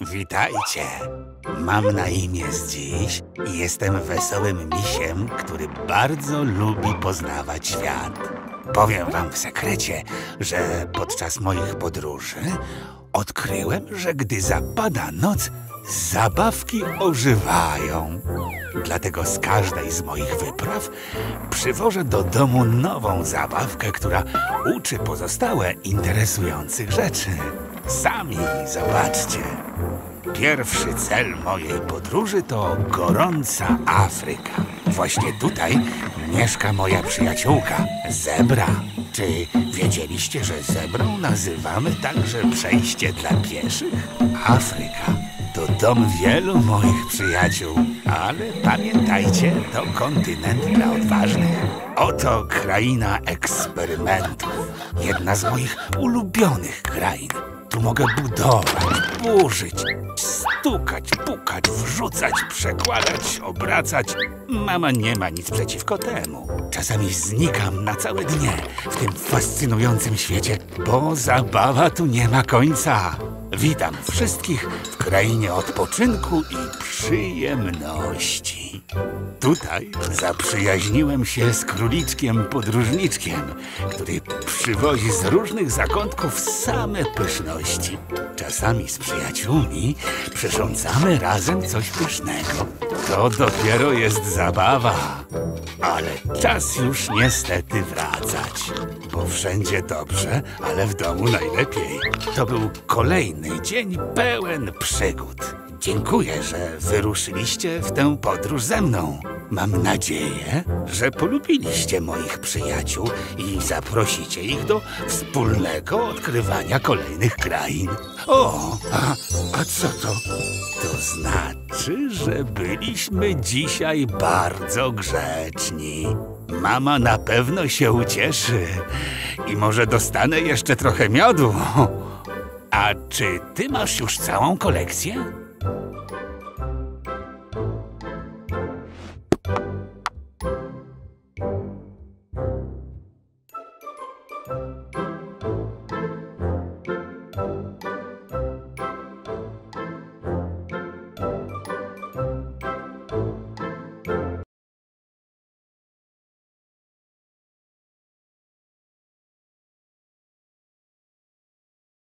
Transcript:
Witajcie. Mam na imię z dziś i jestem wesołym misiem, który bardzo lubi poznawać świat. Powiem wam w sekrecie, że podczas moich podróży odkryłem, że gdy zapada noc, zabawki ożywają. Dlatego z każdej z moich wypraw przywożę do domu nową zabawkę, która uczy pozostałe interesujących rzeczy. Sami zobaczcie. Pierwszy cel mojej podróży to gorąca Afryka. Właśnie tutaj mieszka moja przyjaciółka, zebra. Czy wiedzieliście, że zebrą nazywamy także przejście dla pieszych? Afryka to dom wielu moich przyjaciół, ale pamiętajcie, to kontynent dla odważnych. Oto kraina eksperymentów. Jedna z moich ulubionych krain. Tu mogę budować, burzyć, stukać, pukać, wrzucać, przekładać, obracać. Mama nie ma nic przeciwko temu. Czasami znikam na całe dnie w tym fascynującym świecie, bo zabawa tu nie ma końca. Witam wszystkich w krainie odpoczynku i przyjemności. Tutaj zaprzyjaźniłem się z króliczkiem podróżniczkiem, który przywozi z różnych zakątków same pyszności. Czasami z przyjaciółmi przyrządzamy razem coś pysznego. To dopiero jest zabawa. Ale czas już niestety wracać. Bo wszędzie dobrze, ale w domu najlepiej. To był kolejny dzień pełen przygód. Dziękuję, że wyruszyliście w tę podróż ze mną. Mam nadzieję, że polubiliście moich przyjaciół i zaprosicie ich do wspólnego odkrywania kolejnych krain. O, a, a co to? To znaczy, że byliśmy dzisiaj bardzo grzeczni. Mama na pewno się ucieszy i może dostanę jeszcze trochę miodu. A czy ty masz już całą kolekcję?